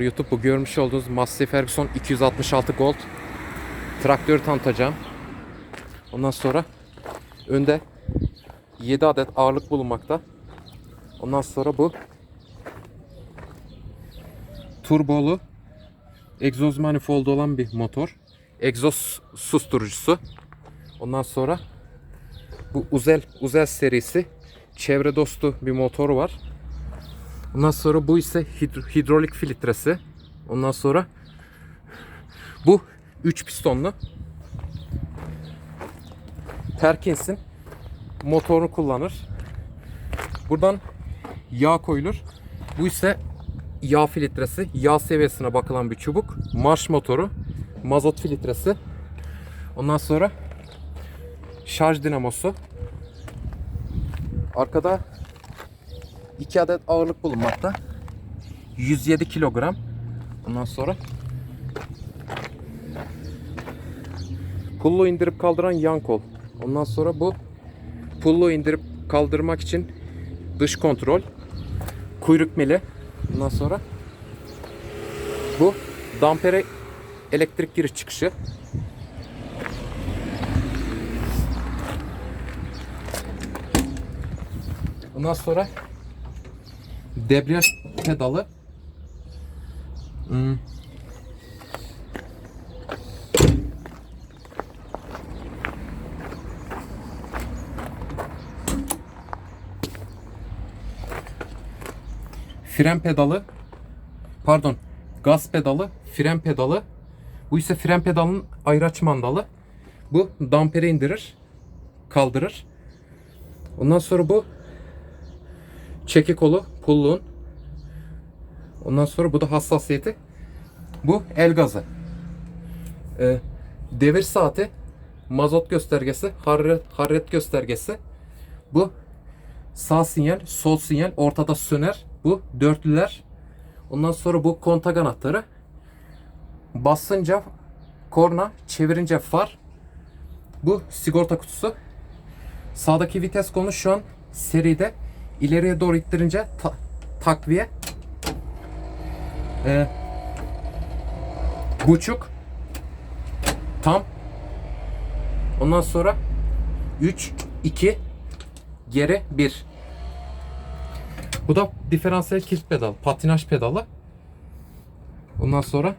YouTube görmüş olduğunuz Massey Ferguson 266 Gold traktörü tanıtacağım. Ondan sonra önde 7 adet ağırlık bulunmakta. Ondan sonra bu turbolu egzoz manifoldu olan bir motor. Egzoz susturucusu. Ondan sonra bu Uzel Uzel serisi çevre dostu bir motor var. Ondan sonra bu ise hidro- hidrolik filtresi. Ondan sonra bu 3 pistonlu Perkins'in motorunu kullanır. Buradan yağ koyulur. Bu ise yağ filtresi. Yağ seviyesine bakılan bir çubuk. Marş motoru. Mazot filtresi. Ondan sonra şarj dinamosu. Arkada 2 adet ağırlık bulunmakta. 107 kilogram. Ondan sonra pullu indirip kaldıran yan kol. Ondan sonra bu pullu indirip kaldırmak için dış kontrol. Kuyruk mili. Ondan sonra bu dampere elektrik giriş çıkışı. Ondan sonra debriyaj pedalı. Hmm. Fren pedalı. Pardon. Gaz pedalı, fren pedalı. Bu ise fren pedalının ayraç mandalı. Bu damperi indirir, kaldırır. Ondan sonra bu çeki kolu, pulluğun. Ondan sonra bu da hassasiyeti. Bu el gazı. Ee, devir saati, mazot göstergesi, hararet, hararet göstergesi. Bu sağ sinyal, sol sinyal, ortada söner. Bu dörtlüler. Ondan sonra bu kontak anahtarı. Basınca korna, çevirince far. Bu sigorta kutusu. Sağdaki vites kolu şu an seride. İleriye doğru ittirince ta- takviye. Ee, buçuk. Tam. Ondan sonra 3, 2, geri 1. Bu da diferansiyel kilit pedal, patinaj pedalı. Ondan sonra